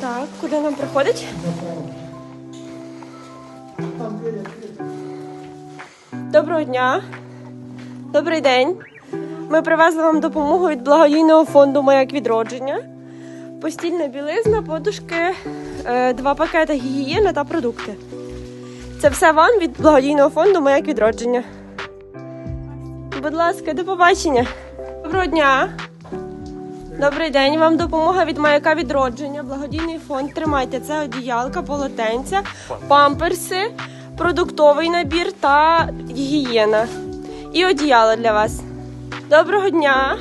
Так, куди нам приходить? Доброго дня. Добрий день. Ми привезли вам допомогу від благодійного фонду Маяк відродження. Постільна білизна, подушки, е, два пакети гігієни та продукти. Це все вам від благодійного фонду Маяк відродження. Будь ласка, до побачення. Доброго дня. Добрий день. Вам допомога від маяка відродження. Благодійний фонд. Тримайте це одіялка, полотенця, памперси, продуктовий набір та гігієна. І одіяло для вас. Доброго дня.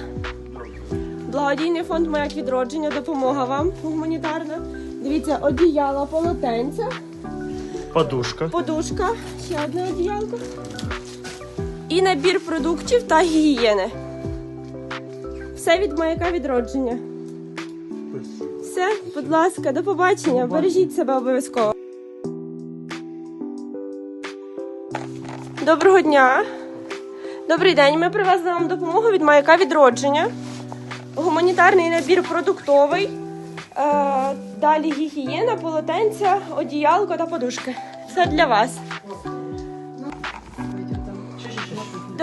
Благодійний фонд Маяк відродження. Допомога вам гуманітарна. Дивіться, одіяло, полотенця, Подушка. подушка, ще одне одіялко. І набір продуктів та гігієни. Все від маяка відродження. Все, будь ласка, до побачення. Бережіть себе обов'язково. Доброго дня. Добрий день. Ми привезли вам допомогу від маяка відродження. Гуманітарний набір продуктовий. Е, далі гігієна, полотенця, одіялко та подушки. Це для вас.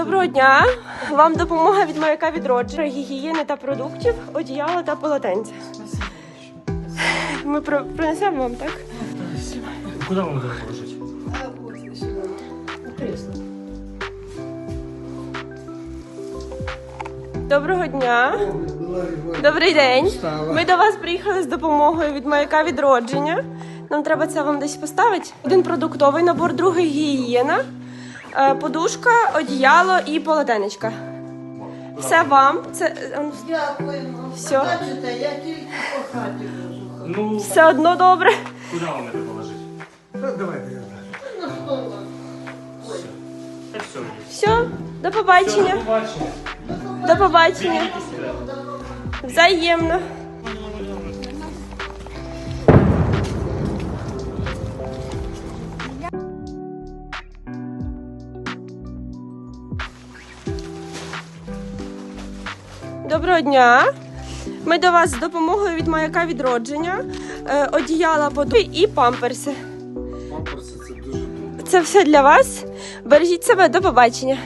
Доброго дня! Вам допомога від маяка відродження, гігієни та продуктів, одіяло та полотенця. Ми про- принесемо вам, так? Куда вам это положить? Доброго дня! Добрий день! Ми до вас приїхали з допомогою від маяка відродження. Нам треба це вам десь поставити. Один продуктовий набор, другий гігієна, подушка, одіяло і полотенечка. Все вам. Це е, Дякуємо. Всьо. Бачите, я тільки по хаті. Ну, все одно добре. куда вам это положить? Давайте я. Это все. Все, до побачення. побачення. До побачення. Взаємно. Доброго дня. Ми до вас з допомогою від маяка відродження, е, одіяла воду і памперси. Памперси це дуже добре. Це все для вас. Бережіть себе, до побачення.